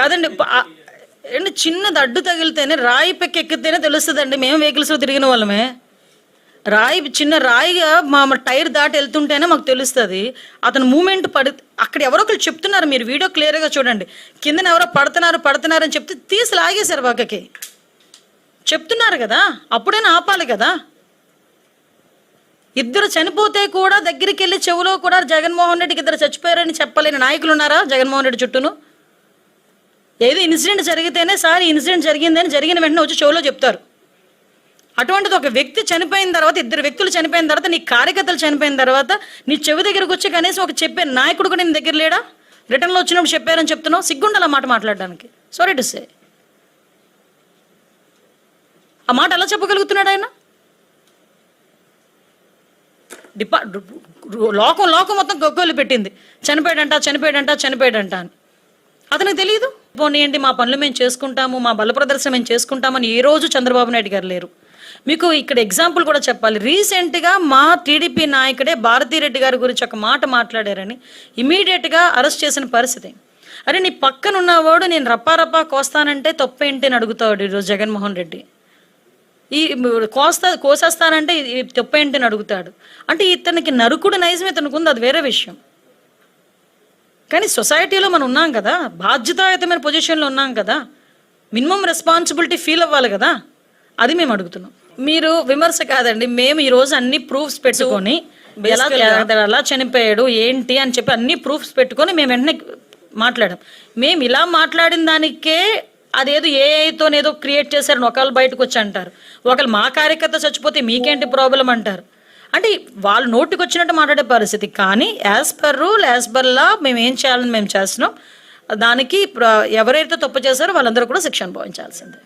కాదండి ఏంటి చిన్నది అడ్డు తగిలితేనే రాయి పెక్క ఎక్కితేనే తెలుస్తుందండి. మేము వెహికల్స్లో తిరిగిన వాళ్ళమే. రాయి చిన్న రాయిగా మా మా టైర్ దాటి వెళ్తుంటేనే మాకు తెలుస్తుంది. అతను మూమెంట్ పడి అక్కడ ఎవరో ఒకరు చెప్తున్నారు మీరు వీడియో క్లియర్గా చూడండి. కిందన ఎవరో పడుతున్నారు పడుతున్నారు అని చెప్తే తీసి లాగేశారు పక్కకి చెప్తున్నారు కదా అప్పుడైనా ఆపాలి కదా. ఇద్దరు చనిపోతే కూడా దగ్గరికి వెళ్ళి చెవులో కూడా జగన్మోహన్ రెడ్డికి ఇద్దరు చచ్చిపోయారని చెప్పలేని నాయకులు ఉన్నారా జగన్మోహన్ రెడ్డి చుట్టూను? ఏదో ఇన్సిడెంట్ జరిగితేనే సార్ ఇన్సిడెంట్ జరిగిందని జరిగిన వెంటనే వచ్చి షోలో చెప్తారు. అటువంటిది ఒక వ్యక్తి చనిపోయిన తర్వాత ఇద్దరు వ్యక్తులు చనిపోయిన తర్వాత నీ కార్యకర్తలు చనిపోయిన తర్వాత నీ చెవి దగ్గరకు వచ్చి కనీసం ఒక చెప్పే నాయకుడు కూడా నీ దగ్గర లేడా? రిటర్న్లో వచ్చినప్పుడు చెప్పారని చెప్తున్నావు? సిగ్గుండాలి ఆ మాట మాట్లాడడానికి. సారీ టు సే ఆ మాట ఎలా చెప్పగలుగుతున్నాడు ఆయన? డిపా లోకం లోకం మొత్తం గొగ్గోలు పెట్టింది. చనిపోయాడంట చనిపోయాడంట చనిపోయాడంట అని. అతనికి తెలియదు పోనీయండి మా పనులు మేము చేసుకుంటాము మా బల ప్రదర్శన మేము చేసుకుంటామని ఏ రోజు చంద్రబాబు నాయుడు గారు లేరు. మీకు ఇక్కడ ఎగ్జాంపుల్ కూడా చెప్పాలి. రీసెంట్గా మా టీడీపీ నాయకుడే భారతీరెడ్డి గారి గురించి ఒక మాట మాట్లాడారని ఇమీడియట్గా అరెస్ట్ చేసిన పరిస్థితి. అరే నీ పక్కన ఉన్నవాడు నేను రప్పారప్పా కోస్తానంటే తప్పేంటి అని అడుగుతాడు ఈరోజు జగన్మోహన్ రెడ్డి. ఈ కోస్తా కోసేస్తానంటే తప్పేంటి అని అడుగుతాడు. అంటే ఇతనికి నరుకుడు నైజం ఇతనికి ఉంది అది వేరే విషయం. కానీ సొసైటీలో మనం ఉన్నాం కదా బాధ్యతాయుతమైన పొజిషన్లో ఉన్నాం కదా మినిమం రెస్పాన్సిబిలిటీ ఫీల్ అవ్వాలి కదా అది మేము అడుగుతున్నాం. మీరు విమర్శ కాదండి మేము ఈ రోజు అన్ని ప్రూఫ్స్ పెట్టుకొని ఎలా ఎలా చనిపోయాడు ఏంటి అని చెప్పి అన్ని ప్రూఫ్స్ పెట్టుకొని మేము వెంటనే మాట్లాడాం. మేము ఇలా మాట్లాడిన దానికే అదేదో ఏఐతోనేదో క్రియేట్ చేశారని ఒకళ్ళు బయటకు వచ్చి అంటారు. ఒకళ్ళు మా కార్యకర్త చచ్చిపోతే మీకేంటి ప్రాబ్లం అంటారు. అంటే వాళ్ళు నోటికి వచ్చినట్టు మాట్లాడే పరిస్థితి. కానీ as per rule as per law మేము ఏం చేయాలని మేము చేస్తున్నాం. దానికి ఎవరైతే తప్పు చేశారో వాళ్ళందరూ కూడా శిక్షణ పోయించాల్సిందే